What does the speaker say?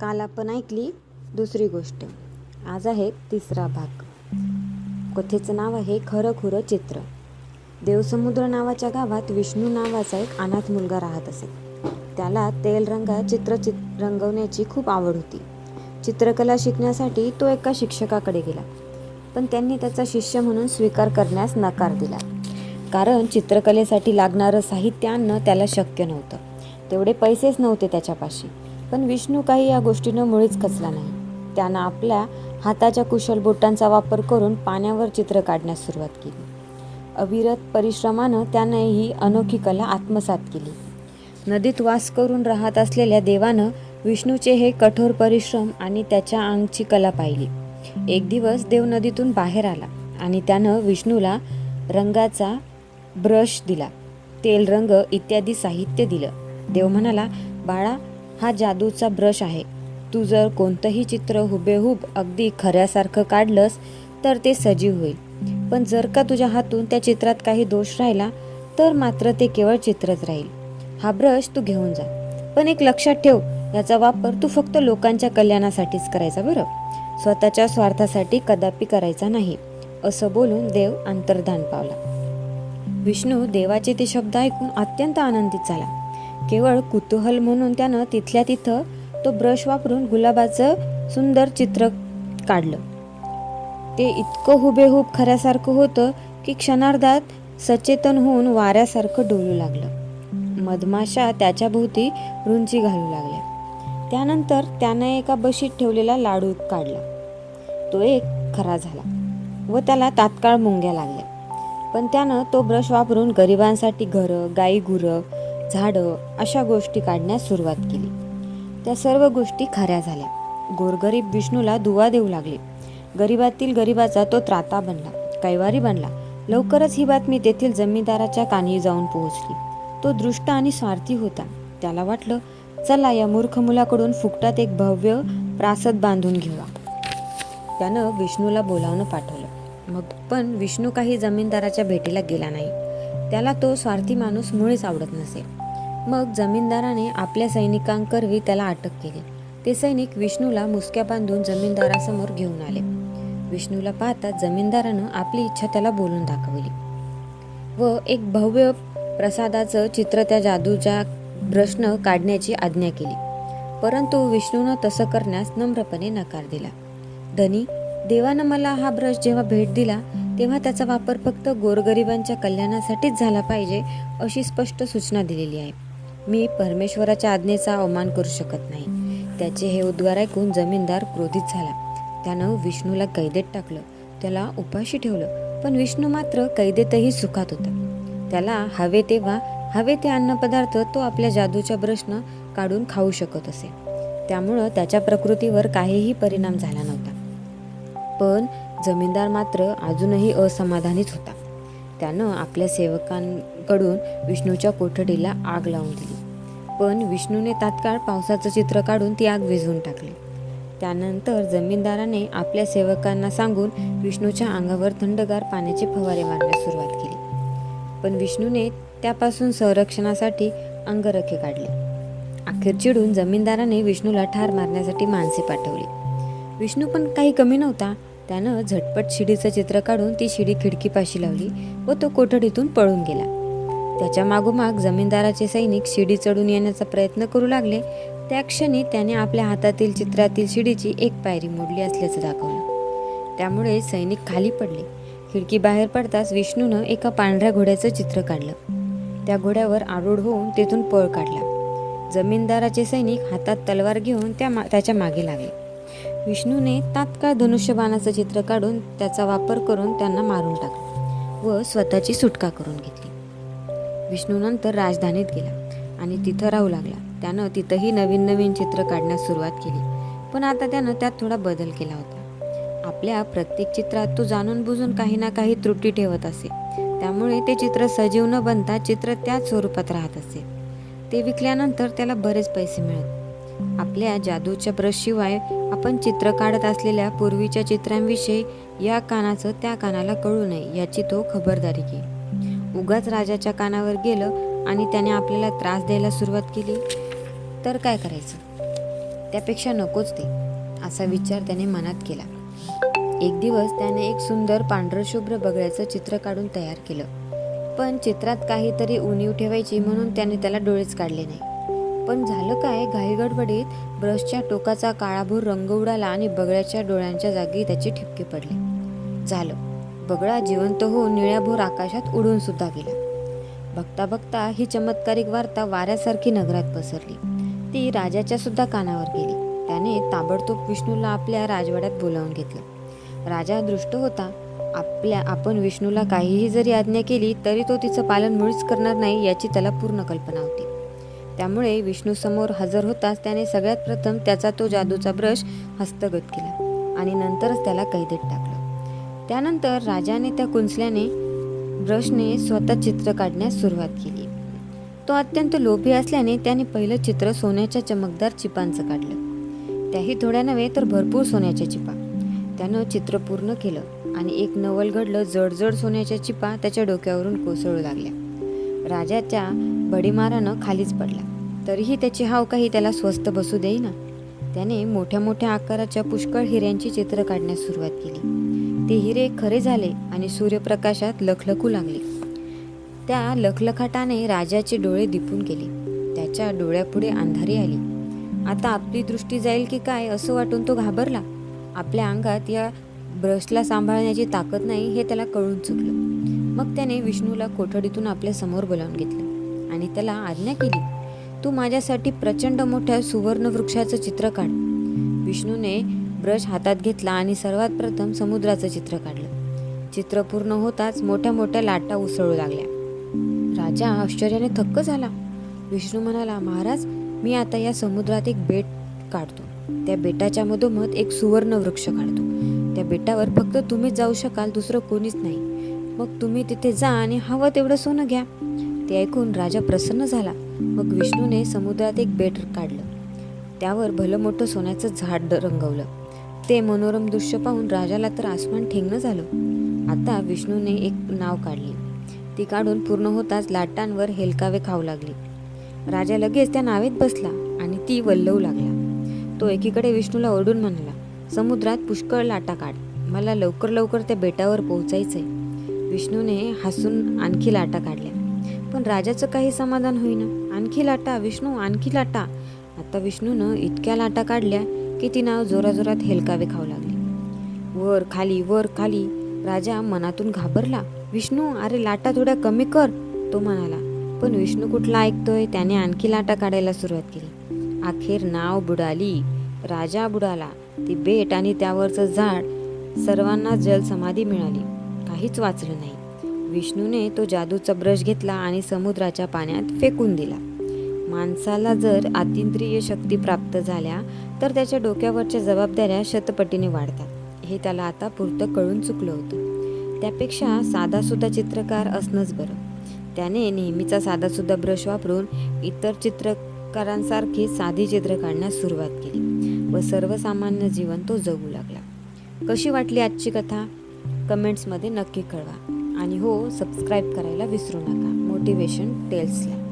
काल आपण ऐकली दुसरी गोष्ट. आज आहे तिसरा भाग. कथेचं नाव आहे खरं खुरं चित्र. देवसमुद्र नावाच्या गावात विष्णू नावाचा एक अनाथ मुलगा राहत असे. त्याला तेल रंगा चित्र चित रंगवण्याची खूप आवड होती. चित्रकला शिकण्यासाठी तो एका शिक्षकाकडे गेला. पण त्यांनी त्याचा शिष्य म्हणून स्वीकार करण्यास नकार दिला. कारण चित्रकलेसाठी लागणारं साहित्य आणणं त्याला शक्य नव्हतं. तेवढे पैसेच नव्हते त्याच्यापाशी. पण विष्णू काही या गोष्टीनं मुळीच खचला नाही. त्यानं आपल्या हाताच्या कुशल बोटांचा वापर करून पाण्यावर चित्र काढण्यास सुरुवात केली. अविरत परिश्रमानं त्यानं ही अनोखी कला आत्मसात केली. नदीत वास करून राहत असलेल्या देवानं विष्णूचे हे कठोर परिश्रम आणि त्याच्या अंगची कला पाहिली. एक दिवस देव नदीतून बाहेर आला आणि त्यानं विष्णूला रंगाचा ब्रश दिला. तेल रंग इत्यादी साहित्य दिलं. देव म्हणाला बाळा हा जादूचा ब्रश आहे. तू जर कोणतंही चित्र हुबेहूब अगदी खऱ्यासारखं काढलंस तर ते सजीव होईल. पण जर का तुझ्या हातून त्या चित्रात काही दोष राहिला तर मात्र ते केवळ चित्रच राहील. हा ब्रश तू घेऊन जा. पण एक लक्षात ठेव याचा वापर तू फक्त लोकांच्या कल्याणासाठीच करायचा बरं. स्वतःच्या स्वार्थासाठी कदापि करायचा नाही. असं बोलून देव अंतर्धान पावला. विष्णू देवाचे ते शब्द ऐकून अत्यंत आनंदित झाला. केवळ कुतूहल म्हणून त्यानं तिथल्या तिथं तो ब्रश वापरून गुलाबाचं सुंदर चित्र काढलं. ते इतकं हुबेहूब खऱ्यासारखं होतं की क्षणार्धात सचेतन होऊन वाऱ्यासारखं डोलू लागलं. मधमाशा त्याच्या भोवती रुंची घालू लागल्या. त्यानंतर त्यानं एका बशीत ठेवलेला लाडू काढला. तो एक खरा झाला व त्याला तात्काळ मुंग्या लागल्या. पण त्यानं तो ब्रश वापरून गरिबांसाठी घरं गाई गुरं झाडं अशा गोष्टी काढण्यास सुरुवात केली. त्या सर्व गोष्टी खऱ्या झाल्या. गोरगरीब विष्णूला दुवा देऊ लागले. गरिबातील गरिबाचा तो त्राता बनला कैवारी बनला. लवकरच ही बातमी तेथील जमीनदाराच्या कानी जाऊन पोहोचली. तो दृष्ट आणि स्वार्थी होता. त्याला वाटलं चला या मूर्ख मुलाकडून फुकटात एक भव्य प्रासद बांधून घेऊया. त्यानं विष्णूला बोलावणं पाठवलं. मग पण विष्णू काही जमीनदाराच्या भेटीला गेला नाही. त्याला तो स्वार्थी माणूस मुळीच आवडत नसे. मग जमीनदाराने आपल्या सैनिकांकरवी त्याला अटक केली. ते सैनिक विष्णूला मुसक्या बांधून जमीनदारासमोर घेऊन आले. विष्णूला पाहता जमीनदारानं आपली इच्छा त्याला बोलून दाखवली. व एक भव्य प्रसादाचं चित्र त्या जादूच्या ब्रशनं काढण्याची आज्ञा केली. परंतु विष्णूनं तसं करण्यास नम्रपणे नकार दिला. धनी देवानं मला हा ब्रश जेव्हा भेट दिला तेव्हा त्याचा वापर फक्त गोरगरिबांच्या कल्याणासाठीच झाला पाहिजे अशी स्पष्ट सूचना दिलेली आहे. मी परमेश्वराच्या आज्ञेचा अवमान करू शकत नाही. त्याचे हे उद्गार ऐकून जमीनदार क्रोधित झाला. त्यानं विष्णूला कैदेत टाकलं. त्याला उपाशी ठेवलं. पण विष्णू मात्र कैदेतही सुखात होता. त्याला हवे तेव्हा हवे ते अन्नपदार्थ तो आपल्या जादूच्या ब्रशनं काढून खाऊ शकत असे. त्यामुळं त्याच्या प्रकृतीवर काहीही परिणाम झाला नव्हता. पण जमीनदार मात्र अजूनही असमाधानीच होता. त्यानं आपल्या सेवकांकडून विष्णूच्या कोठडीला आग लावून दिली. पण विष्णूने तात्काळ पावसाचं चित्र काढून ती आग विझवून टाकली. त्यानंतर जमीनदाराने आपल्या सेवकांना सांगून विष्णूच्या अंगावर थंडगार पाण्याचे फवारे मारण्यास सुरुवात केली. पण विष्णूने त्यापासून संरक्षणासाठी अंगरखे काढले. अखेर चिडून जमीनदाराने विष्णूला ठार मारण्यासाठी माणसे पाठवली. विष्णू पण काही कमी नव्हता त्यानं झटपट शिडीचं चित्र काढून ती शिडी खिडकीपाशी लावली व तो कोठडीतून पळून गेला. त्याच्या मागोमाग जमीनदाराचे सैनिक शिडी चढून येण्याचा प्रयत्न करू लागले. त्या क्षणी त्याने आपल्या हातातील चित्रातील शिडीची एक पायरी मोडली असल्याचं दाखवलं. त्यामुळे सैनिक खाली पडले. खिडकी बाहेर पडताच विष्णूनं एका पांढऱ्या घोड्याचं चित्र काढलं. त्या घोड्यावर आरूढ होऊन तेथून पळ काढला. जमीनदाराचे सैनिक हातात तलवार घेऊन त्या मा त्याच्यामागे लागले. विष्णूने तात्काळ धनुष्यबाणाचं चित्र काढून त्याचा वापर करून त्यांना मारून टाकलं व स्वतःची सुटका करून घेतली. विष्णूनंतर राजधानीत गेला आणि तिथं राहू लागला. त्यानं तिथंही नवीन नवीन चित्र काढण्यास सुरुवात केली पण आता त्यानं त्यात थोडा बदल केला होता. आपल्या प्रत्येक चित्रात तो जाणून बुजून काही ना काही त्रुटी ठेवत असे. त्यामुळे ते चित्र सजीव न बनता चित्र त्याच स्वरूपात राहत असे. ते विकल्यानंतर त्याला बरेच पैसे मिळत. आपल्या जादूच्या ब्रशशिवाय आपण चित्र काढत असलेल्या पूर्वीच्या चित्रांविषयी या कानाचं त्या कानाला कळू नये याची तो खबरदारी घे उगाच राजाच्या कानावर गेलं आणि त्याने आपल्याला त्रास द्यायला सुरुवात केली तर काय करायचं? त्यापेक्षा नकोच ते असा विचार त्याने मनात केला. एक दिवस त्याने एक सुंदर पांढरशुभ्र बगळ्याचं चित्र काढून तयार केलं. पण चित्रात काहीतरी उणीव ठेवायची म्हणून त्याने त्याला डोळेच काढले नाही. पण झालं काय? घाईगडबडीत ब्रशच्या टोकाचा काळाभूर रंग उडाला आणि बगड्याच्या डोळ्यांच्या जागी त्याचे ठिपके पडले. झालं. बगळा जिवंत होऊन निळ्याभोर आकाशात उडून सुद्धा गेला. बघता बघता ही चमत्कारिक वार्ता वाऱ्यासारखी नगरात पसरली. ती राजाच्या सुद्धा कानावर गेली. त्याने ताबडतोब विष्णूला आपल्या राजवाड्यात बोलावून घेतलं. राजा दृष्ट होता. आपल्या आपण विष्णूला काहीही जरी आज्ञा केली तरी तो तिचं पालन मुळीच करणार नाही याची त्याला पूर्ण कल्पना होती. त्यामुळे विष्णू समोर हजर होताच त्याने सगळ्यात प्रथम त्याचा तो जादूचा ब्रश हस्तगत केला आणि नंतरच त्याला कैदेत टाकलं. त्यानंतर राजाने त्या कुंचल्याने ब्रशने स्वतः चित्र काढण्यास सुरुवात केली. तो अत्यंत लोभी असल्याने त्याने पहिलं चित्र सोन्याच्या चमकदार चिपांचं काढलं. त्याही थोड्या नव्हे तर भरपूर सोन्याच्या चिपा. त्यानं चित्र पूर्ण केलं आणि एक नवल घडलं जडजड सोन्याच्या चिपा त्याच्या डोक्यावरून कोसळू लागल्या. राजाच्या बडीमारानं खालीच पडला. तरीही त्याची हाव काही त्याला स्वस्त बसू देईना. त्याने मोठ्या मोठ्या आकाराच्या पुष्कळ हिऱ्यांची चित्र काढण्यास सुरुवात केली. ते हिरे खरे झाले आणि सूर्यप्रकाशात लखलखू लागले. त्या लखलखाटाने राजाचे डोळे दिपून गेले. त्याच्या डोळ्यापुढे अंधारी आली. आता आपली दृष्टी जाईल की काय असं वाटून तो घाबरला? आपल्या अंगात या ब्रशला सांभाळण्याची ताकद नाही हे त्याला कळून चुकलं. मग त्याने विष्णूला कोठडीतून आपल्यासमोर बोलावून घेतलं आणि त्याला आज्ञा केली तू माझ्यासाठी प्रचंड मोठ्या सुवर्ण वृक्षाचं चित्र काढ. विष्णूने ब्रश हातात घेतला आणि सर्वात प्रथम समुद्राचं चित्र काढलं. चित्र पूर्ण होताच मोठ्या मोठ्या लाटा उसळू लागल्या. राजा आश्चर्याने थक्क झाला. विष्णू म्हणाला महाराज मी आता या समुद्रात एक बेट काढतो. त्या बेटाच्या मधोमध एक सुवर्ण वृक्ष काढतो. त्या बेटावर फक्त तुम्हीच जाऊ शकाल दुसरं कोणीच नाही. मग तुम्ही तिथे जा आणि हवं तेवढं सोनं घ्या. ते ऐकून राजा प्रसन्न झाला. मग विष्णूने समुद्रात एक बेट काढलं. त्यावर भलं मोठं सोन्याचं झाड रंगवलं. ते मनोरम दृश्य पाहून राजाला तर आसमान ठेंगणं झालं. आता विष्णूने एक नाव काढली. ती काढून पूर्ण होताच लाटांवर हेलकावे खाऊ लागली. राजा लगेच त्या नावेत बसला आणि ती वल्लवू लागला. तो एकीकडे विष्णूला ओरडून म्हणाला समुद्रात पुष्कळ लाटा काढ. मला लवकर लवकर त्या बेटावर पोहोचायचंय. विष्णूने हसून आणखी लाटा काढल्या. पण राजाचं काही समाधान होईना. आणखी लाटा विष्णू आणखी लाटा. आता विष्णूनं इतक्या लाटा काढल्या की ती नाव जोराजोरात हेलकावे खाऊ लागली. वर खाली वर खाली. राजा मनातून घाबरला. विष्णू अरे लाटा थोड्या कमी कर तो म्हणाला. पण विष्णू कुठला ऐकतोय? त्याने आणखी लाटा काढायला सुरुवात केली. अखेर नाव बुडाली. राजा बुडाला. ती बेट आणि त्यावरचं झाड. सर्वांना जलसमाधी मिळाली. काहीच वाचलं नाही. विष्णूने तो जादूचा ब्रश घेतला आणि समुद्राच्या पाण्यात फेकून दिला. माणसाला जर अतिंद्रिय शक्ती प्राप्त झाल्या तर त्याच्या डोक्यावरच्या जबाबदाऱ्या शतपटीने वाढतात. हे त्याला आता पुरतं कळून चुकलं होतं. त्यापेक्षा साधासुद्धा चित्रकार असणंच बरं. त्याने नेहमीचा साधासुद्धा ब्रश वापरून इतर चित्रकारांसारखी साधी चित्र काढण्यास सुरुवात केली व सर्वसामान्य जीवन तो जगू लागला. कशी वाटली आजची कथा? कमेंट्समध्ये नक्की कळवा. आणि हो सबस्क्राईब करायला विसरू नका. मोटिवेशन टेल्सला